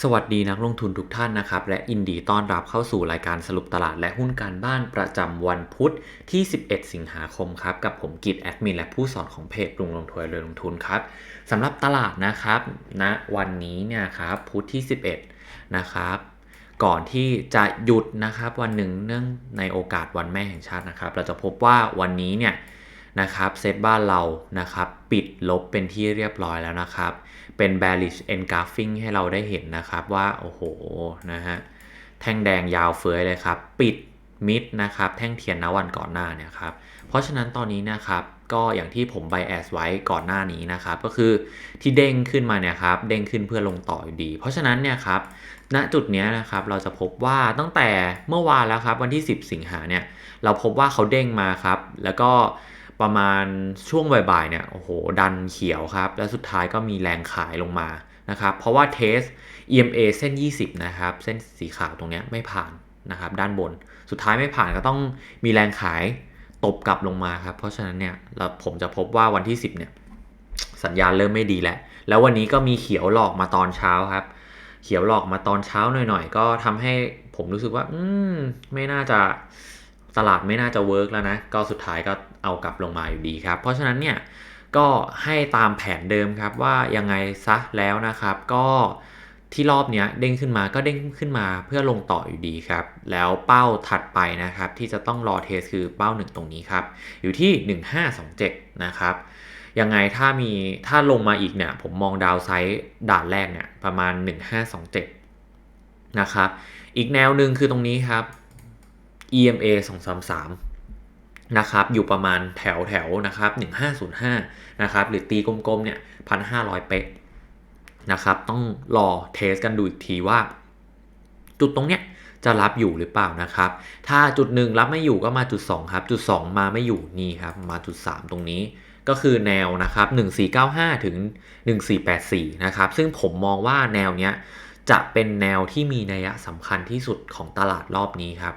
สวัสดีนักลงทุนทุกท่านนะครับ และยินดีต้อนรับเข้าสู่รายการสรุปตลาดและหุ้นการบ้านประจำวันพุธที่ 11 สิงหาคมครับ กับผมกิตแอดมินและผู้สอนของเพจปรุงลงทุนเรือลงทุนครับสำหรับตลาดนะครับณนะวันนี้เนี่ยครับพุธที่ 11 นะครับ ก่อนที่จะหยุดนะครับวันหนึ่งเนื่องในโอกาสวันแม่แห่งชาตินะครับ เราจะพบว่าวันนี้เนี่ย นะครับเซตบ้านเรานะครับปิดลบเป็นที่เรียบร้อยแล้วนะครับ เป็น bearish engulfing ให้เราได้เห็นนะครับว่า โอ้โหนะฮะแท่งแดงยาวเฟ้ยเลยครับ ปิดมิดนะครับ แท่งเทียนนวันก่อนหน้าเนี่ยครับ เพราะฉะนั้นตอนนี้นะครับก็อย่างที่ผม bias ไว้ก่อนหน้านี้นะครับ ก็คือที่เด้งขึ้นมาเนี่ยครับ เด้งขึ้นเพื่อลงต่ออยู่ดี เพราะฉะนั้นเนี่ยครับณจุดนี้นะครับเราจะพบว่าตั้งแต่เมื่อวานแล้วครับวันที่ 10 สิงหาเนี่ยเราพบว่าเขาเด้งมาครับ แล้วก็ ประมาณช่วงบ่ายๆเนี่ยโอ้โหดันเขียวครับ แล้วสุดท้ายก็มีแรงขายลงมานะครับ เพราะว่าเทส EMA เส้น 20 นะครับ เส้นสีขาวตรงนี้ไม่ผ่านนะครับ ด้านบนสุดท้ายไม่ผ่านก็ต้องมีแรงขายตบกลับลงมาครับ เพราะฉะนั้นเนี่ยเราผมจะพบว่าวันที่ 10 เนี่ย สัญญาณเริ่มไม่ดีแล้ว แล้ววันนี้ก็มีเขียวหลอกมาตอนเช้าครับ เขียวหลอกมาตอนเช้าหน่อยๆ ก็ทำให้ผมรู้สึกว่า อืม ไม่น่าจะ ตลาดไม่น่าจะเวิร์กแล้วนะ ก็สุดท้ายก็เอากลับลงมาอยู่ดีครับ เพราะฉะนั้นเนี่ยก็ให้ตามแผนเดิมครับว่ายังไงซะแล้วนะครับ ก็ที่รอบเนี้ยเด้งขึ้นมาก็เด้งขึ้นมาเพื่อลงต่ออยู่ดีครับ แล้วเป้าถัดไปนะครับ ที่จะต้องรอเทสคือเป้าหนึ่งตรงนี้ครับ อยู่ที่ 1527 นะครับยังไงถ้ามีถ้าลงมาอีกเนี่ย ผมมองดาวไซด์ด่านแรกเนี่ย ประมาณ 1527 นะครับ อีกแนวหนึ่งคือตรงนี้ครับ EMA 233นะครับอยู่ประมาณแถวแถวนะครับ1505นะครับหรือตีกลมๆเนี่ย1,500 เป๊ะนะครับต้องรอเทสกันดูอีกทีว่า จุดตรงเนี้ยจะรับอยู่หรือเปล่านะครับ ถ้าจุดหนึ่งรับไม่อยู่ก็มาจุด 2 ครับ จุด 2 มาไม่อยู่นี่ครับมาจุด 3 ตรงนี้ ก็คือแนวนะครับ 1495 ถึง 1484 นะครับ ซึ่งผมมองว่าแนวเนี้ยจะเป็นแนวที่มีนัยสำคัญที่สุดของตลาดรอบนี้ครับ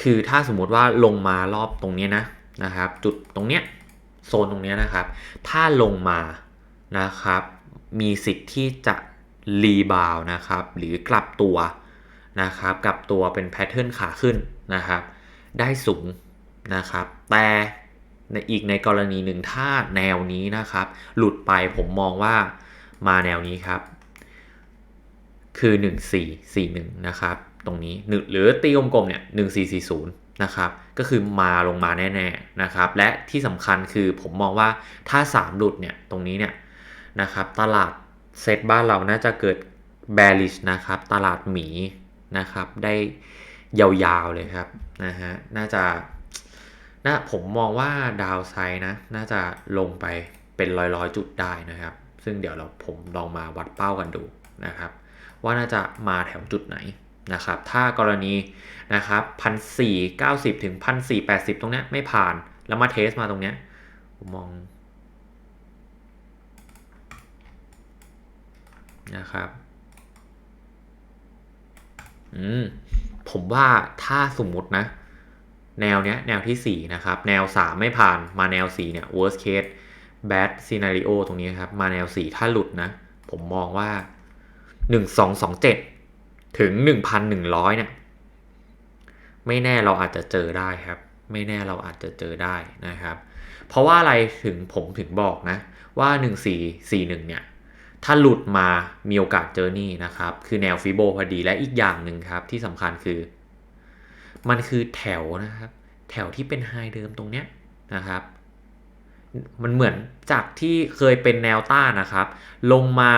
คือถ้าสมมุติว่าลงมารอบตรงนี้นะนะครับ จุดตรงเนี้ยโซนตรงนี้นะครับ ถ้าลงมานะครับ มีสิทธิ์ที่จะรีบาวนะครับ หรือกลับตัวนะครับ กลับตัวเป็นแพทเทิร์นขาขึ้นนะครับ ได้สูงนะครับ แต่ในอีกในกรณีหนึ่งถ้าแนวนี้นะครับ หลุดไปผมมองว่ามาแนวนี้ครับ คือ 1441 นะครับ ตรงนี้หรือตีกลมๆเนี่ย1440นะครับก็คือมาลงมาแน่ๆนะครับและที่สำคัญคือผมมองว่าถ้า 3 หลุดเนี่ยตรงนี้เนี่ยนะครับตลาดเซตบ้านเราน่าจะเกิด bearish นะครับตลาดหมีนะครับได้ยาวๆเลยครับนะฮะน่าจะน่าผมมองว่าดาวไซด์นะน่าจะลงไปเป็นร้อยๆจุดได้นะครับ ซึ่งเดี๋ยวเราผมลองมาวัดเป้ากันดูนะครับ ว่าน่าจะมาแถวจุดไหน นะครับ ถ้ากรณีนะครับพันสี่เก้าสิบถึงพันสี่แปดสิบตรงเนี้ยไม่ผ่าน แล้วมาเทสมาตรงเนี้ยผมมองนะครับ อืม ผมว่าถ้าสมมุตินะ แนวเนี้ย แนวที่ 4 นะครับ แนว 3 ไม่ผ่านมาแนว 4 เนี่ย worst case bad scenario ตรงนี้ครับ มาแนว 4 ถ้าหลุดนะ ผมมองว่า 1227 ถึง 1,100 เนี่ย ไม่แน่เราอาจจะเจอได้ครับ ไม่แน่เราอาจจะเจอได้นะครับ เพราะว่าอะไรถึงผมถึงบอกนะ ว่า 1441 เนี่ย ถ้าหลุดมามีโอกาสเจอนี่นะครับ คือแนวฟิโบพอดีและอีกอย่างหนึ่งครับ ที่สำคัญคือ มันคือแถวนะครับ แถวที่เป็นไฮเดิมตรงเนี้ยนะครับมันเหมือนจากที่เคยเป็นแนวต้านนะครับ ลงมา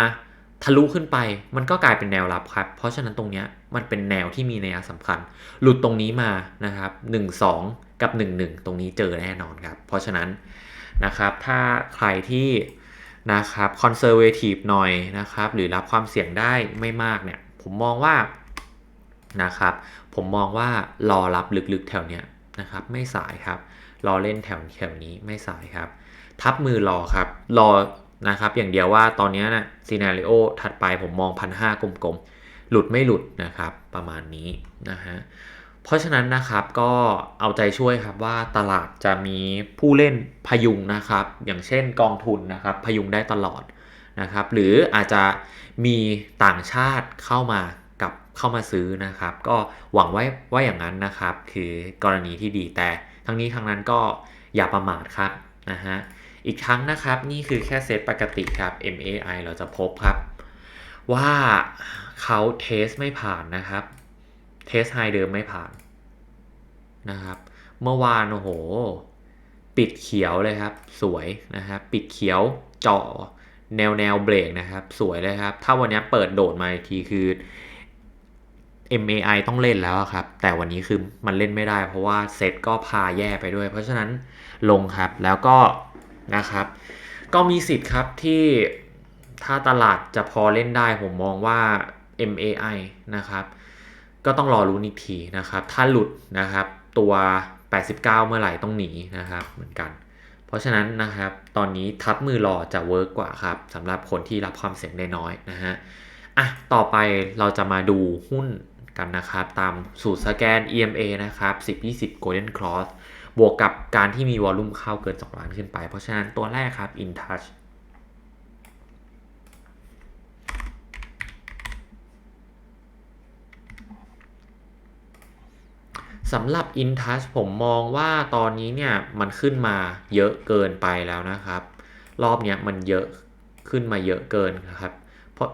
ทะลุขึ้นไปมันก็กลายเป็นแนวรับครับ เพราะฉะนั้นตรงนี้มันเป็นแนวที่มีนัยสำคัญ หลุดตรงนี้มานะครับ 1 2 กับ 1 1 ตรงนี้เจอแน่นอนครับ เพราะฉะนั้นนะครับถ้าใครที่นะครับคอนเซอร์เวทีฟหน่อยนะครับ หรือรับความเสี่ยงได้ไม่มากเนี่ยผมมองว่านะครับผมมองว่ารอรับลึกๆแถวเนี้ยนะครับไม่สายครับ รอเล่นแถวแถวนี้ไม่สายครับ ทับมือรอครับ รอ นะครับ อย่างเดียวว่าตอนนี้นะซีนารีโอถัดไปผมมองพันห้ากลมๆ หลุดไม่หลุดนะครับ ประมาณนี้นะฮะเพราะฉะนั้นนะครับก็เอาใจช่วยครับว่าตลาดจะมีผู้เล่นพยุงนะครับ อย่างเช่นกองทุนนะครับพยุงได้ตลอดนะครับ หรืออาจจะมีต่างชาติเข้ามากับเข้ามาซื้อนะครับ ก็หวังไว้ว่าอย่างนั้นนะครับ คือกรณีที่ดีแต่ทั้งนี้ทั้งนั้นก็อย่าประมาทครับนะฮะ อีกครั้งนะครับนี่คือแค่เซตปกติครับ MAI เราจะพบครับ ว่าเขาเทสไม่ผ่านนะครับเทสไฮเดิมไม่ผ่านนะครับเมื่อวานโอ้โห ปิดเขียวเลยครับ สวยนะครับปิดเขียวเจาะแนวแนวเบรกนะครับ สวยเลยครับ ถ้าวันนี้เปิดโดดมาอีกทีคือ MAI ต้องเล่นแล้วครับ แต่วันนี้คือมันเล่นไม่ได้ เพราะว่าเซตก็พาแย่ไปด้วย เพราะฉะนั้นลงครับแล้วก็ นะครับ ก็มีสิทธิ์ครับที่ถ้าตลาดจะพอเล่นได้ผมมองว่า MAI นะครับ ก็ต้องรอรู้อีกทีนะครับ ถ้าหลุดนะครับตัว 89 เมื่อไหร่ต้องหนีนะครับเหมือนกัน เพราะฉะนั้นนะครับ ตอนนี้ทับมือรอจะเวิร์กกว่าครับสำหรับคนที่รับความเสี่ยงได้น้อยนะฮะอะต่อไปเราจะมาดูหุ้นกันนะครับ ตามสูตรสแกน EMA นะครับ 10-20 Golden Cross บวกกับการที่มีวอลลุ่มเข้าเกิน 2 ล้านขึ้นไป เพราะฉะนั้นตัวแรกครับ InTouch สำหรับ InTouch ผมมองว่าตอนนี้เนี่ยมันขึ้นมาเยอะเกินไปแล้วนะครับ รอบเนี้ยมันเยอะขึ้นมาเยอะเกินนะครับ เพราะ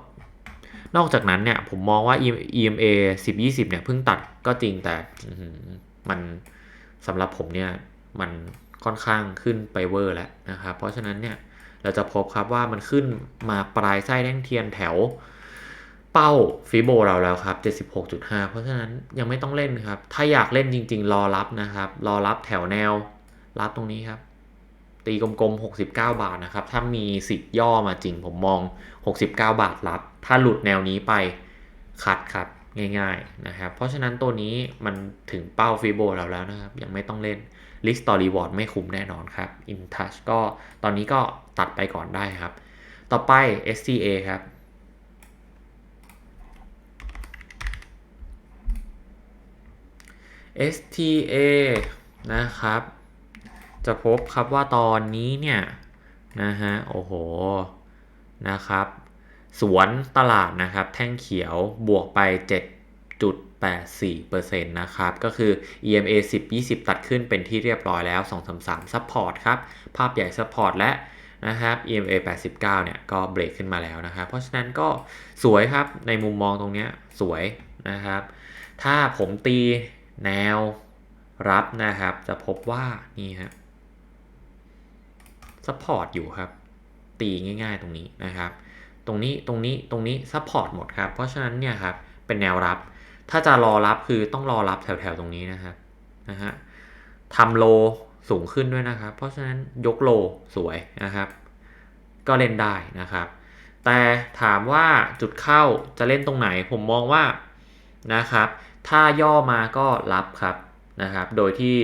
นอกจากนั้นเนี่ยผมมองว่า EMA 10-20 เนี่ยเพิ่งตัดก็จริงแต่มัน สำหรับผมเนี่ยมันค่อนข้างขึ้นไปเวอร์แล้วนะครับเพราะฉะนั้นเนี่ยเราจะพบครับว่ามันขึ้นมาปลายไส้แท่งเทียนแถวเป้าฟิโบเราแล้วครับ 76.5 เพราะฉะนั้นยังไม่ต้องเล่นครับ ถ้าอยากเล่นจริง ๆ รอรับนะครับ รอรับแถวแนวรับตรงนี้ครับ ตีกลมๆ 69 บาทนะครับ ถ้ามีสิทธิ์ย่อมาจริงผมมอง 69 บาทรับ ถ้าหลุดแนวนี้ไปคัดครับ ง่ายๆนะครับ เพราะฉะนั้นตัวนี้มันถึงเป้าฟิโบเราแล้วนะครับ ยังไม่ต้องเล่นลิสต์ต่อรีวอร์ดไม่คุ้มแน่นอนครับ InTouch ก็ตอนนี้ก็ตัดไปก่อนได้ครับ ต่อไป STA ครับ STA นะครับ จะพบครับว่าตอนนี้เนี่ย นะฮะ โอ้โห นะครับ สวนตลาดนะครับ แท่งเขียวบวกไป 7.84%นะครับ ก็คือ EMA 10 20 ตัดขึ้นเป็นที่เรียบร้อยแล้ว 233 Support ครับ ภาพใหญ่ Support และนะครับ EMA 89 เนี่ย ก็เบรกขึ้นมาแล้วนะครับ เพราะฉะนั้นก็สวยครับ ในมุมมองตรงนี้สวยนะครับ ถ้าผมตีแนวรับนะครับ จะพบว่านี่ฮะซัพพอร์ตอยู่ครับ ตีง่ายๆตรงนี้นะครับ ตรงนี้ตรงนี้ตรงนี้ซัพพอร์ตหมดครับ เพราะฉะนั้นเนี่ยครับเป็นแนวรับ ถ้าจะรอรับคือต้องรอรับแถวๆตรงนี้นะครับนะฮะทำโลสูงขึ้นด้วยนะครับ เพราะฉะนั้นยกโลสวยนะครับ ก็เล่นได้นะครับ แต่ถามว่าจุดเข้าจะเล่นตรงไหน ผมมองว่านะครับ ถ้าย่อมาก็รับครับนะครับ โดยที่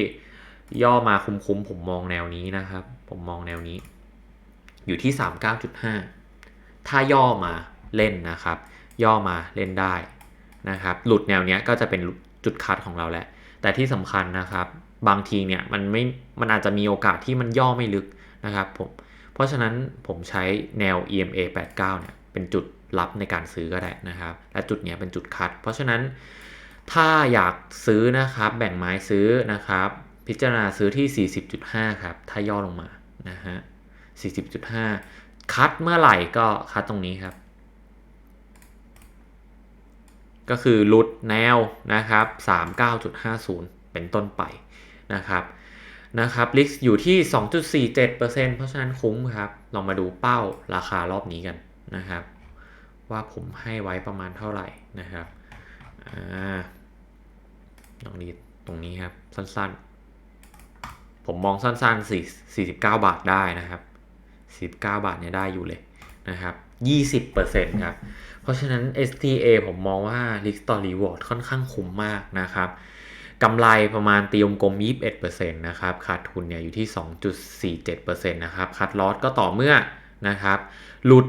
ย่อมาคุ้มๆผมมองแนวนี้นะครับ ผมมองแนวนี้ อยู่ที่ 39.5 ถ้าย่อมาเล่นนะครับ ย่อมาเล่นได้นะครับ หลุดแนวเนี้ยก็จะเป็นจุดคัดของเราแหละ แต่ที่สำคัญนะครับ บางทีเนี่ยมันไม่ มันอาจจะมีโอกาสที่มันย่อไม่ลึกนะครับผม เพราะฉะนั้นผมใช้แนว EMA 89เนี่ยเป็นจุดรับในการซื้อก็ได้นะครับ และจุดเนี้ยเป็นจุดคัด เพราะฉะนั้นถ้าอยากซื้อนะครับแบ่งไม้ซื้อนะครับ พิจารณาซื้อที่ 40.5 ครับ ถ้าย่อลงมานะฮะ40.5 คัดเมื่อไหร่ก็คัดตรงนี้ครับ ก็คือลุดแนวนะครับ 39.50 เป็นต้นไปนะครับนะครับลิกอยู่ที่ 2.47%เพราะฉะนั้นคุ้มครับ ลองมาดูเป้าราคารอบนี้กันนะครับ ว่าผมให้ไว้ประมาณเท่าไหร่นะครับอ่าลองดีตรงนี้ครับ สั้นๆ ผมมองสั้นๆ 4 49 บาทได้นะครับ 19 บาทเนี่ยได้อยู่เลยนะครับ 20%ครับ เพราะฉะนั้น STA ผมมองว่า Risk to Reward ค่อนข้างคุ้มมากนะครับกำไรประมาณตีมกลม 21%นะครับ ขาดทุนเนี่ยอยู่ที่ 2.47%นะครับ คัดลอสก็ต่อเมื่อนะครับ หลุด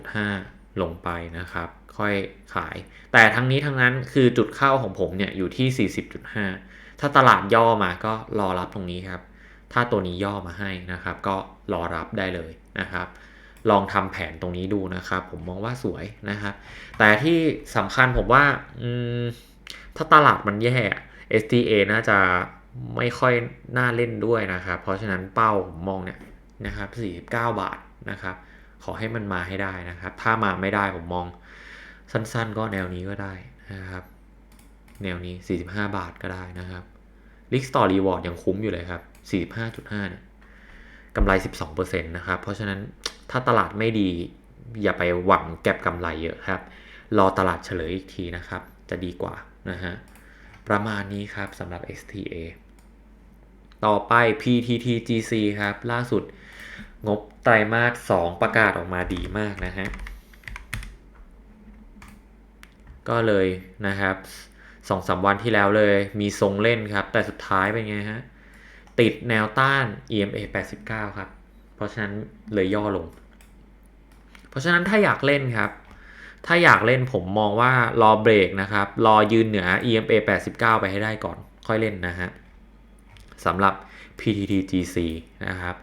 39.5 ลงไปนะครับ ค่อยขาย แต่ทั้งนี้ทั้งนั้นคือจุดเข้าของผมเนี่ยอยู่ที่ 40.5 ถ้าตลาดย่อมาก็รอรับตรงนี้ครับ ถ้าตัวนี้ย่อมาให้นะครับ ก็รอรับได้เลยนะครับ ลองทำแผนตรงนี้ดูนะครับ ผมมองว่าสวยนะครับแต่ที่สำคัญผมว่าถ้าตลาดมันแย่ STA น่าจะไม่ค่อยน่าเล่นด้วยนะครับ เพราะฉะนั้นเป้าผมมองเนี่ยนะครับ49 บาทนะครับ ขอให้มันมาให้ได้นะครับ ถ้ามาไม่ได้ผมมองสั้นๆ ก็แนวนี้ก็ได้นะครับ แนวนี้ 45 บาทก็ได้นะครับลิกสตอรีวอร์ดยังคุ้มอยู่เลยครับ 45.5เนี่ยกำไร 12%นะครับ เพราะฉะนั้นถ้าตลาดไม่ดี อย่าไปหวังแก็บกำไรเยอะครับ รอตลาดเฉลยอีกทีนะครับ จะดีกว่านะฮะ ประมาณนี้ครับสำหรับ STA ต่อไป PTTGC ครับ ล่าสุดงบไตรมาส 2 ประกาศออกมาดีมากนะฮะ ก็เลยนะครับสองสามวันที่แล้วเลยมีทรงเล่นครับ แต่สุดท้ายเป็นไงฮะ ติดแนวต้าน EMA 89 ครับ เพราะฉะนั้นเลยย่อลง เพราะฉะนั้นถ้าอยากเล่นครับ ถ้าอยากเล่นผมมองว่ารอเบรกนะครับ รอยืนเหนือ EMA 89 ไปให้ได้ก่อน ค่อยเล่นนะฮะสำหรับ PTTGC นะครับ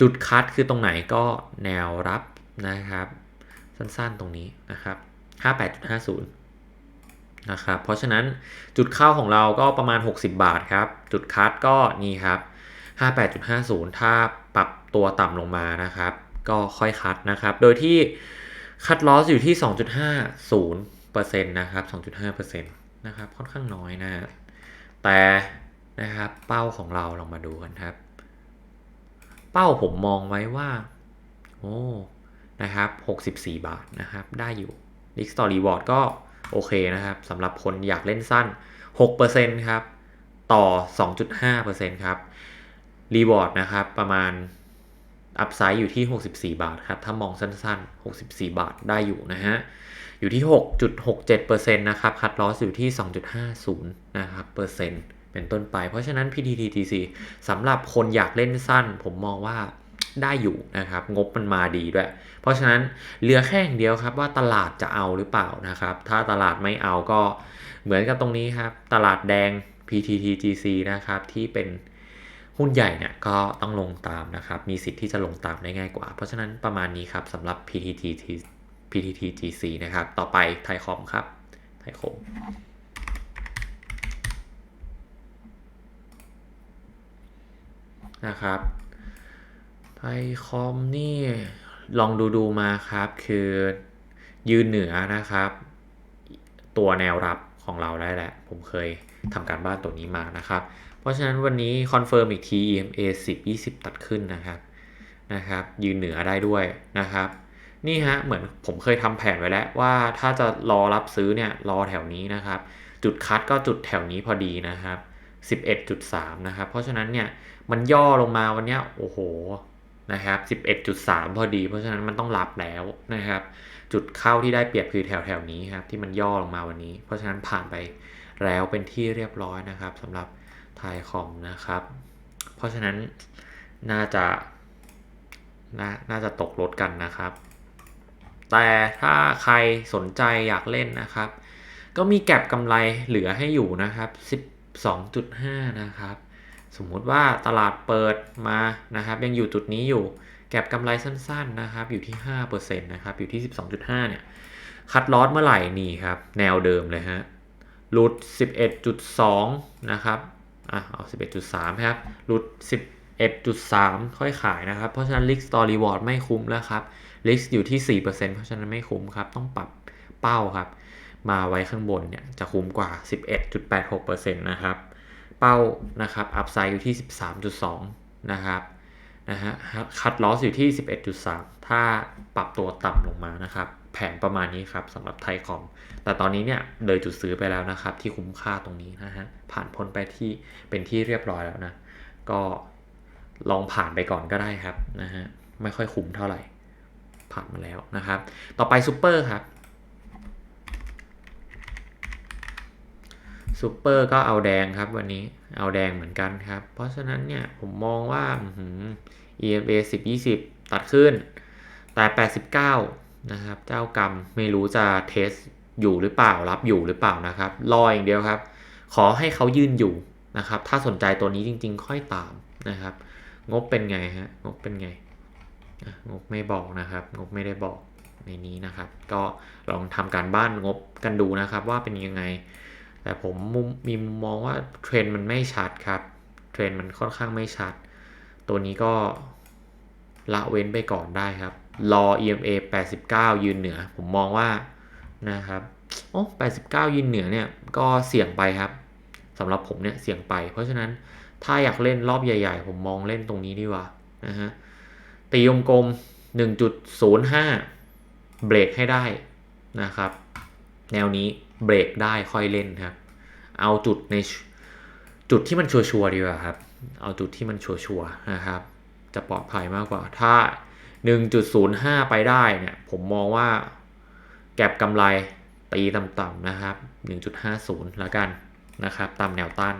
จุดคัดคือตรงไหนก็แนวรับนะครับ สั้นๆตรงนี้นะครับ 58.50 นะครับ เพราะฉะนั้นจุดเข้าของเราก็ประมาณ 60 บาทครับ จุดคัดก็นี่ครับ 58.50 ถ้าปรับตัวต่ำลงมานะครับ ก็ค่อยคัดนะครับ โดยที่คัดลอสอยู่ที่ 2.50%นะครับ 2.5%นะครับ ค่อนข้างน้อยนะ แต่นะครับ เป้าของเราลองมาดูกันครับ เป้าผมมองไว้ว่า โอ้ นะครับ 64 บาทนะครับ ได้อยู่ l i x Story Reward ก็โอเคนะครับสำหรับคนอยากเล่นสั้น 6%ครับ ต่อ 2.5%ครับ Reward นะครับประมาณอัพไซด์อยู่ที่ 64 บาทครับ ถ้ามองสั้นๆ 64 บาทได้อยู่นะฮะ อยู่ที่ 6.67%นะครับ คัดลอสอยู่ที่ 2.50 นะครับเปอร์เซ็นต์เป็นต้นไป เพราะฉะนั้น PTTGC สำหรับคนอยากเล่นสั้น ผมมองว่าได้อยู่นะครับ งบมันมาดีด้วย เพราะฉะนั้นเหลือแค่อย่างเดียวครับว่าตลาดจะเอาหรือเปล่านะครับ ถ้าตลาดไม่เอาก็เหมือนกับตรงนี้ครับ ตลาดแดง PTTGC นะครับที่เป็น หุ้นใหญ่เนี่ยก็ต้องลงตามนะครับ มีสิทธิ์ที่จะลงตามได้ง่ายกว่า เพราะฉะนั้นประมาณนี้ครับสำหรับ PTT PTTGC นะครับ ต่อไปไทยคอมครับ ไทยคมนะครับ ไทยคอมนี่ลองดูดูมาครับ คือยืนเหนือนะครับ ตัวแนวรับของเราได้แหละ ผมเคยทำการบ้านตัวนี้มานะครับ ราะฉะนั้นวันนี้คอนเฟิร์มอีกที EMA 10 20 ตัดขึ้นนะครับนะครับ ยืนเหนือได้ด้วยนะครับ นี่ฮะเหมือนผมเคยทำแผนไว้แล้วว่าถ้าจะรอรับซื้อเนี่ยรอแถวนี้นะครับ จุดคัดก็จุดแถวนี้พอดีนะครับ 11.3 นะครับ เพราะฉะนั้นเนี่ยมันย่อลงมาวันนี้โอ้โหนะครับ 11.3 พอดี เพราะฉะนั้นมันต้องรับแล้วนะครับ จุดเข้าที่ได้เปรียบคือแถวแถวนี้ครับที่มันย่อลงมาวันนี้ เพราะฉะนั้นผ่านไปแล้วเป็นที่เรียบร้อยนะครับสำหรับ ไทยคอมนะครับ เพราะฉะนั้นน่าจะนาน่าจะตกรถกันนะครับ แต่ถ้าใครสนใจอยากเล่นนะครับ ก็มีแก็บกำไรเหลือให้อยู่นะครับ 12.5 นะครับ สมมุติว่าตลาดเปิดมานะครับ ยังอยู่จุดนี้อยู่ แก็บกำไรสั้นๆนะครับ อยู่ที่5%นะครับ อยู่ที่ 12.5 เนี่ย คัดลอสเมื่อไหร่นี่ครับ แนวเดิมเลยฮะ หลุด 11.2 นะครับ อะเอา 11.3 ครับ หลุด 11.3 ค่อยขายนะครับ เพราะฉะนั้น Risk Store Reward ไม่คุ้มแล้วครับ Risk อยู่ที่ 4%เพราะฉะนั้นไม่คุ้มครับ ต้องปรับเป้าครับ มาไว้ข้างบนเนี่ยจะคุ้มกว่า 11.86%นะครับ เป้านะครับ อัพไซด์อยู่ที่ 13.2 นะครับ นะฮะ คัดลอสอยู่ที่ 11.3 ถ้าปรับตัวต่ำลงมานะครับ แผนประมาณนี้ครับสำหรับไทยคอม แต่ตอนนี้เนี่ยเลยจุดซื้อไปแล้วนะครับ ที่คุ้มค่าตรงนี้นะฮะผ่านพ้นไปที่เป็นที่เรียบร้อยแล้วนะ ก็ลองผ่านไปก่อนก็ได้ครับนะฮะไม่ค่อยคุ้มเท่าไหร่ ผ่านมาแล้วนะครับ ต่อไปซูเปอร์ครับซูเปอร์ก็เอาแดงครับวันนี้เอาแดงเหมือนกันครับ เพราะฉะนั้นเนี่ยผมมองว่า EMA 10 20 ตัดขึ้น แต่ 89 นะครับ เจ้ากรรมไม่รู้จะเทสอยู่หรือเปล่ารับอยู่หรือเปล่านะครับ รออย่างเดียวครับ ขอให้เขายืนอยู่นะครับ ถ้าสนใจตัวนี้จริง ๆ ค่อยตามนะครับ งบเป็นไงฮะงบเป็นไงงบไม่บอกนะครับ งบไม่ได้บอกในนี้นะครับ ก็ลองทำการบ้านงบกันดูนะครับ ว่าเป็นยังไง แต่ผมมุมมีมุมมองว่าเทรนด์มันไม่ชัดครับเทรนด์มันค่อนข้างไม่ชัด ตัวนี้ก็ละเว้นไปก่อนได้ครับ รอ EMA 89 ยืนเหนือ ผมมองว่านะครับโอ้89 ยืนเหนือเนี่ยก็เสี่ยงไปครับสำหรับผมเนี่ยเสี่ยงไป เพราะฉะนั้นถ้าอยากเล่นรอบใหญ่ ๆ ผมมองเล่นตรงนี้ดีกว่านะฮะตีวงกลม 1.05 เบรกให้ได้นะครับ แนวนี้เบรกได้ค่อยเล่นครับ เอาจุดในจุดที่มันชัวร์ๆดีกว่าครับ เอาจุดที่มันชัวร์ๆนะครับ จะปลอดภัยมากกว่า ถ้า 1.05 ไปได้เนี่ยผมมองว่าแก็บกำไรตีต่ำๆนะครับ 1.50 แล้วกันนะครับ ตามแนวต้าน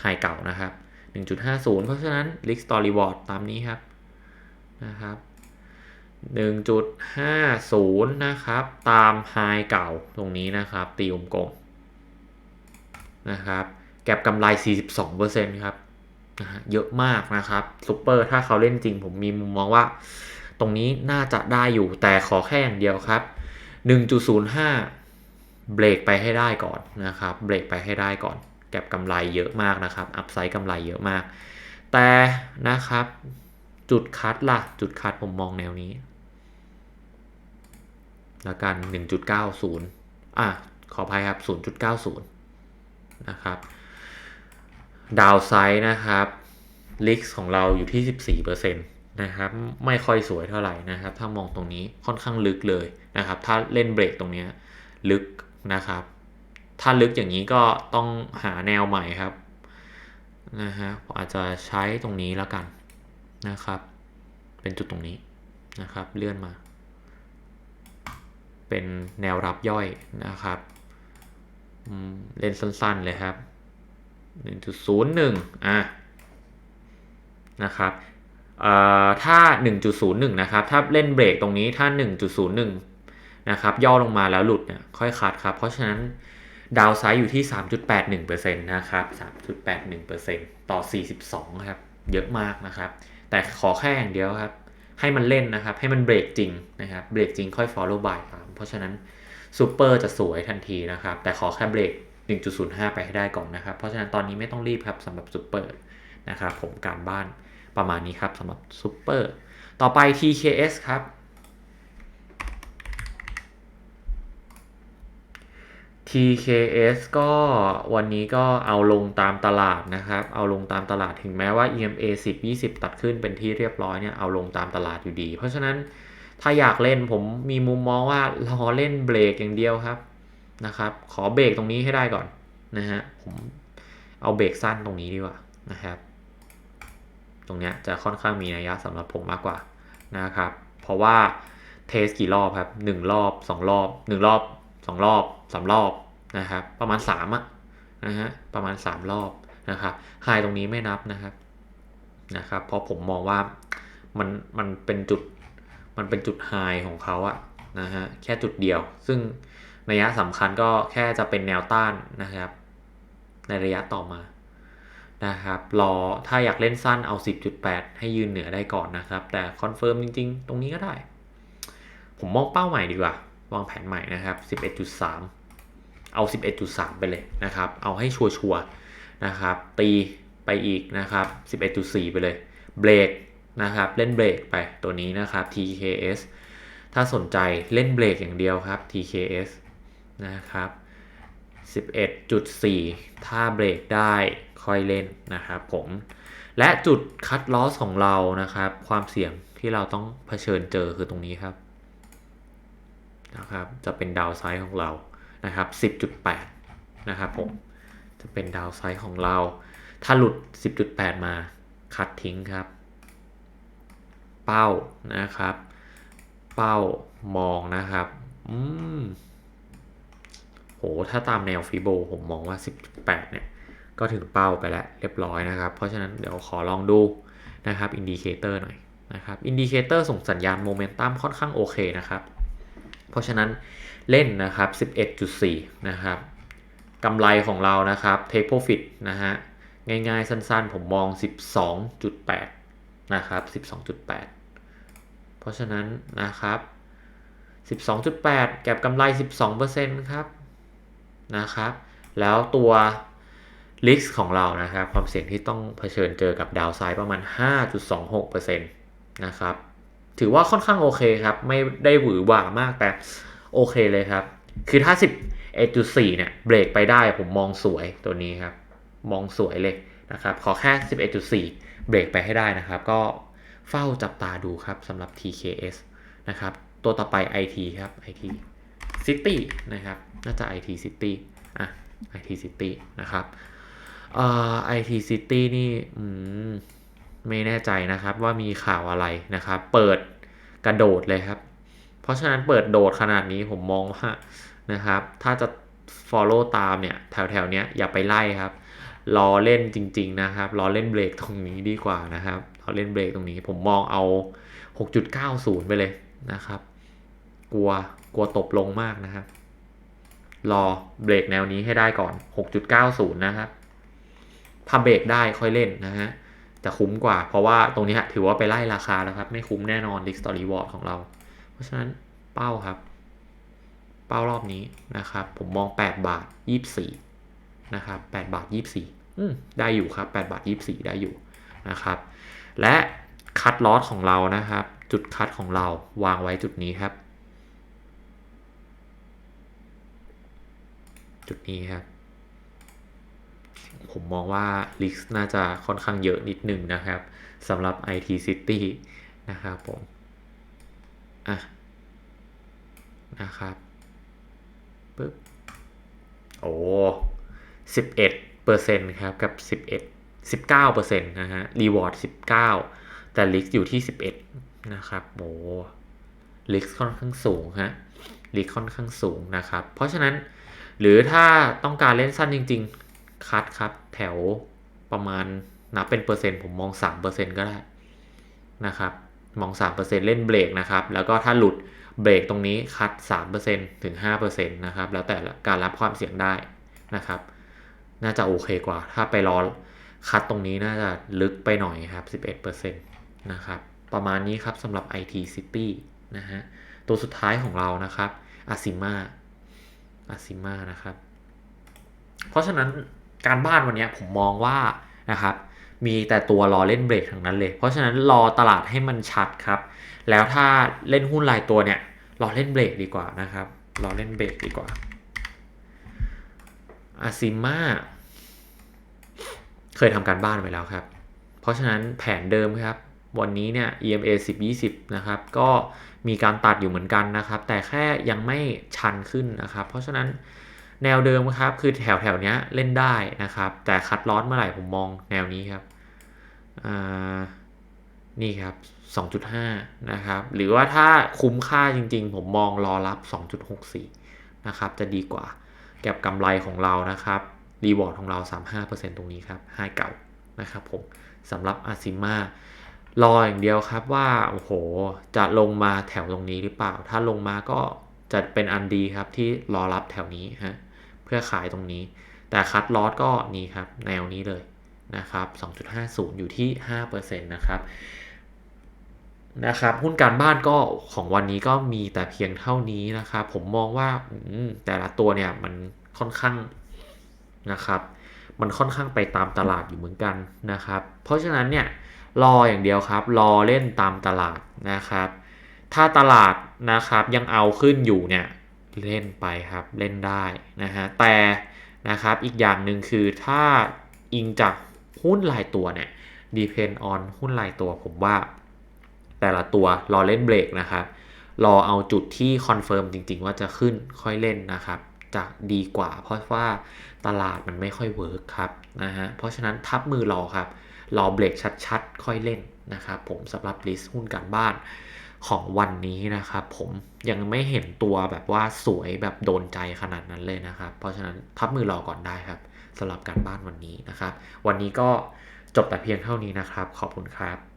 ไฮเก่านะครับ 1.50 เพราะฉะนั้น Risk Store Reward ตามนี้ครับนะครับ 1.50 นะครับ ตามไฮเก่าตรงนี้นะครับ ตีวงกลมนะครับ แก็บกำไร 42%ครับนะฮะเยอะมากนะครับซูเปอร์ถ้าเขาเล่นจริง ผมมีมุมมองว่า ตรงนี้น่าจะได้อยู่แต่ขอแค่อย่างเดียวครับ 1.05 เบรกไปให้ได้ก่อนนะครับ เบรกไปให้ได้ก่อน แก็บกำไรเยอะมากนะครับ อัพไซด์กำไรเยอะมาก แต่นะครับ จุดคัดล่ะ จุดคัดผมมองแนวนี้แล้วกัน 1.90 อะ ขออภัยครับ 0.90 นะครับ ดาวไซด์นะครับลิกของเราอยู่ที่ 14%น นะครับไม่ค่อยสวยเท่าไหร่นะครับ ถ้ามองตรงนี้ค่อนข้างลึกเลยนะครับ ถ้าเล่นเบรกตรงนี้ลึกนะครับ ถ้าลึกอย่างนี้ก็ต้องหาแนวใหม่ครับนะฮะอาจจะใช้ตรงนี้แล้วกันนะครับ เป็นจุดตรงนี้นะครับ เลื่อนมา เป็นแนวรับย่อยนะครับเล่นสั้นๆเลยครับ 1.01อะนะครับ ถ้า 1.01 นะครับ ถ้าเล่นเบรกตรงนี้ถ้า 1.01 นะครับ ย่อลงมาแล้วหลุดเนี่ยค่อยคัดครับ เพราะฉะนั้นดาวไซด์อยู่ที่ 3.81%นะครับ 3.81%ต่อ 42 ครับ เยอะมากนะครับ แต่ขอแค่อย่างเดียวครับ ให้มันเล่นนะครับ ให้มันเบรกจริงนะครับ เบรกจริงค่อย follow by ตาม เพราะฉะนั้นซูเปอร์จะสวยทันทีนะครับ แต่ขอแค่เบรก 1.05 ไปให้ได้ก่อนนะครับ เพราะฉะนั้นตอนนี้ไม่ต้องรีบครับสำหรับซูเปอร์นะครับ ผมการบ้าน ประมาณนี้ครับสำหรับซูเปอร์ต่อไป TKS ครับ TKS ก็วันนี้ก็เอาลงตามตลาดนะครับ เอาลงตามตลาดถึงแม้ว่า EMA 10 20 ตัดขึ้นเป็นที่เรียบร้อยเนี่ยเอาลงตามตลาดอยู่ดี เพราะฉะนั้นถ้าอยากเล่นผมมีมุมมองว่ารอเล่นเบรกอย่างเดียวครับนะครับ ขอเบรกตรงนี้ให้ได้ก่อนนะฮะผมเอาเบรกสั้นตรงนี้ดีกว่านะครับ ตรงเนี้ยจะค่อนข้างมีนัยยะสำหรับผมมากกว่านะครับ เพราะว่าเทสกี่รอบครับหนึ่งรอบสองรอบหนึ่งรอบสองรอบสามรอบนะครับ ประมาณสามอะนะฮะประมาณสามรอบนะครับไฮตรงนี้ไม่นับนะครับนะครับเพราะผมมองว่ามันมันเป็นจุดมันเป็นจุดไฮของเขาอะนะฮะแค่จุดเดียว ซึ่งระยะสำคัญก็แค่จะเป็นแนวต้านนะครับ ในระยะต่อมา นะครับรอถ้าอยากเล่นสั้นเอา 10.8 ให้ยืนเหนือได้ก่อนนะครับ แต่คอนเฟิร์มจริง ๆ ตรงนี้ก็ได้ ผมมองเป้าใหม่ดีกว่า วางแผนใหม่นะครับ 11.3 เอา 11.3 ไปเลยนะครับ เอาให้ชัวร์ๆนะครับ ตีไปอีกนะครับ 11.4 ไปเลย เบรกนะครับ เล่นเบรกไปตัวนี้นะครับ TKS ถ้าสนใจเล่นเบรกอย่างเดียวครับ TKS นะครับ 11.4 ถ้าเบรกได้ ค่อยเล่นนะครับผม และจุดคัดลอสของเรานะครับ ความเสี่ยงที่เราต้องเผชิญเจอคือตรงนี้ครับนะครับ จะเป็นดาวไซด์ของเรานะครับ 10.8 นะครับผม จะเป็นดาวไซด์ของเรา ถ้าหลุด 10.8 มาคัดทิ้งครับ เป้านะครับ เป้ามองนะครับ อืมโห ถ้าตามแนวฟีโบผมมองว่า 10.8 เนี่ย ก็ถึงเป้าไปแล้วเรียบร้อยนะครับ เพราะฉะนั้นเดี๋ยวขอลองดูนะครับอินดิเคเตอร์หน่อยนะครับอินดิเคเตอร์ส่งสัญญาณโมเมนตัมค่อนข้างโอเคนะครับ เพราะฉะนั้นเล่นนะครับ 11.4 นะครับกำไรของเรานะครับ take profit นะฮะง่ายๆ สั้นๆ ผมมอง 12.8 นะครับ 12.8 เพราะฉะนั้นนะครับ 12.8 แก็บกำไร 12%ครับนะครับ แล้วตัว risk ของเรานะครับความเสี่ยงที่ต้องเผชิญเจอกับดาวไซด์ประมาณ 5.26%นะครับถือว่าค่อนข้างโอเคครับ ไม่ได้หวือหวามากแต่โอเคเลยครับ คือถ้า 11.4 เนี่ยเบรกไปได้ผมมองสวยตัวนี้ครับ มองสวยเลยนะครับ ขอแค่ 11.4 เบรกไปให้ได้นะครับ ก็เฝ้าจับตาดูครับสำหรับ TKS นะครับ ตัวต่อไป IT ครับ IT City นะครับ น่าจะ IT City อะ IT City นะครับ อ่อ IT City นี่อืมไม่แน่ใจนะครับว่ามีข่าวอะไรนะครับ เปิดกระโดดเลยครับ เพราะฉะนั้นเปิดโดดขนาดนี้ผมมองว่านะครับ ถ้าจะ follow ตามเนี่ย แถวแถวเนี้ยอย่าไปไล่ครับรอเล่นจริง ๆ นะครับรอเล่นเบรกตรงนี้ดีกว่านะครับรอเล่นเบรกตรงนี้ผมมองเอา 6.90 ไปเลยนะครับ กลัวกลัวตบลงมากนะครับ รอเบรกแนวนี้ให้ได้ก่อน 6.90 นะครับ ถ้าเบรกได้ค่อยเล่นนะฮะจะคุ้มกว่า เพราะว่าตรงนี้ถือว่าไปไล่ราคาแล้วครับ ไม่คุ้มแน่นอน Risk Story Reward ของเรา เพราะฉะนั้นเป้าครับ เป้ารอบนี้นะครับ ผมมอง 8 บาท 24 นะครับ 8 บาท 24อืมได้อยู่ครับ 8 บาท 24 ได้อยู่นะครับ และคัดลอสของเรานะครับ จุดคัดของเราวางไว้จุดนี้ครับ จุดนี้ครับ ผมมองว่า ริกน่าจะค่อนข้างเยอะนิดหนึ่งนะครับสำหรับ IT City นะครับผมอะนะครับปึ๊บโอ้11เปอร์เซ็นต์ครับกับ11 19เปอร์เซ็นต์นะฮะรีวอร์ด19แต่ลิกอยู่ที่11นะครับโอ้ลิกค่อนข้างสูงฮะลิกค่อนข้างสูงนะครับ เพราะฉะนั้นหรือถ้าต้องการเล่นสั้นจริง ๆ คัดครับ แถวประมาณนับเป็นเปอร์เซ็นต์ผมมอง 3%ก็ได้นะครับมอง 3%เล่นเบรกนะครับ แล้วก็ถ้าหลุดเบรกตรงนี้คัด 3%ถึง 5%นะครับ แล้วแต่การรับความเสี่ยงได้นะครับ น่าจะโอเคกว่า ถ้าไปรอคัดตรงนี้น่าจะลึกไปหน่อยครับ 11%นะครับ ประมาณนี้ครับสำหรับ IT City นะฮะ ตัวสุดท้ายของเรานะครับ a s i m a a s i m a นะครับ เพราะฉะนั้น การบ้านวันนี้ผมมองว่านะครับมีแต่ตัวรอเล่นเบรกทั้งนั้นเลย เพราะฉะนั้นรอตลาดให้มันชัดครับ แล้วถ้าเล่นหุ้นรายตัวเนี่ยรอเล่นเบรกดีกว่านะครับรอเล่นเบรกดีกว่าอาซิมาเคยทำการบ้านไว้แล้วครับ เพราะฉะนั้นแผนเดิมครับ วันนี้เนี่ย EMA 10 20 นะครับ ก็มีการตัดอยู่เหมือนกันนะครับ แต่แค่ยังไม่ชันขึ้นนะครับ เพราะฉะนั้น แนวเดิมครับคือแถวแถวนี้เล่นได้นะครับ แต่คัดลอสเมื่อไหร่ผมมองแนวนี้ครับนี่ครับ 2.5 นะครับ หรือว่าถ้าคุ้มค่าจริงๆ ผมมองรอรับ 2.64 นะครับ จะดีกว่าแก็บกำไรของเรานะครับรีวอร์ดของเรา 35%ตรงนี้ครับให้เก่านะครับผมสำหรับอาซิมารออย่างเดียวครับว่า โอ้โห จะลงมาแถวตรงนี้หรือเปล่า ถ้าลงมาก็จะเป็นอันดีครับที่รอรับแถวนี้ฮะ พื่อขายตรงนี้ แต่คัดลอสก็นี่ครับแนวนี้เลยนะครับ 2.50 อยู่ที่ 5%นะครับนะครับหุ้นการบ้านก็ของวันนี้ก็มีแต่เพียงเท่านี้นะครับ ผมมองว่าแต่ละตัวเนี่ยมันค่อนข้างนะครับ มันค่อนข้างไปตามตลาดอยู่เหมือนกันนะครับ เพราะฉะนั้นเนี่ยรออย่างเดียวครับ รอเล่นตามตลาดนะครับ ถ้าตลาดนะครับยังเอาขึ้นอยู่เนี่ย เล่นไปครับเล่นได้นะฮะแต่นะครับอีกอย่างหนึ่งคือถ้าอิงจากหุ้นรายตัวเนี่ย depend on หุ้นรายตัวผมว่า แต่ละตัวรอเล่นเบรกนะครับ รอเอาจุดที่คอนเฟิร์มจริง ๆ ว่าจะขึ้นค่อยเล่นนะครับ จะดีกว่า เพราะว่าตลาดมันไม่ค่อยเวิร์กครับนะฮะเพราะฉะนั้นทับมือรอครับ รอเบรกชัดๆ ค่อยเล่นนะครับ ผมสำหรับลิสต์หุ้นการบ้าน ของวันนี้นะครับ ผมยังไม่เห็นตัวแบบว่าสวยแบบโดนใจขนาดนั้นเลยนะครับ เพราะฉะนั้นพับมือรอก่อนได้ครับสำหรับการบ้านวันนี้นะครับ วันนี้ก็จบแต่เพียงเท่านี้นะครับ ขอบคุณครับ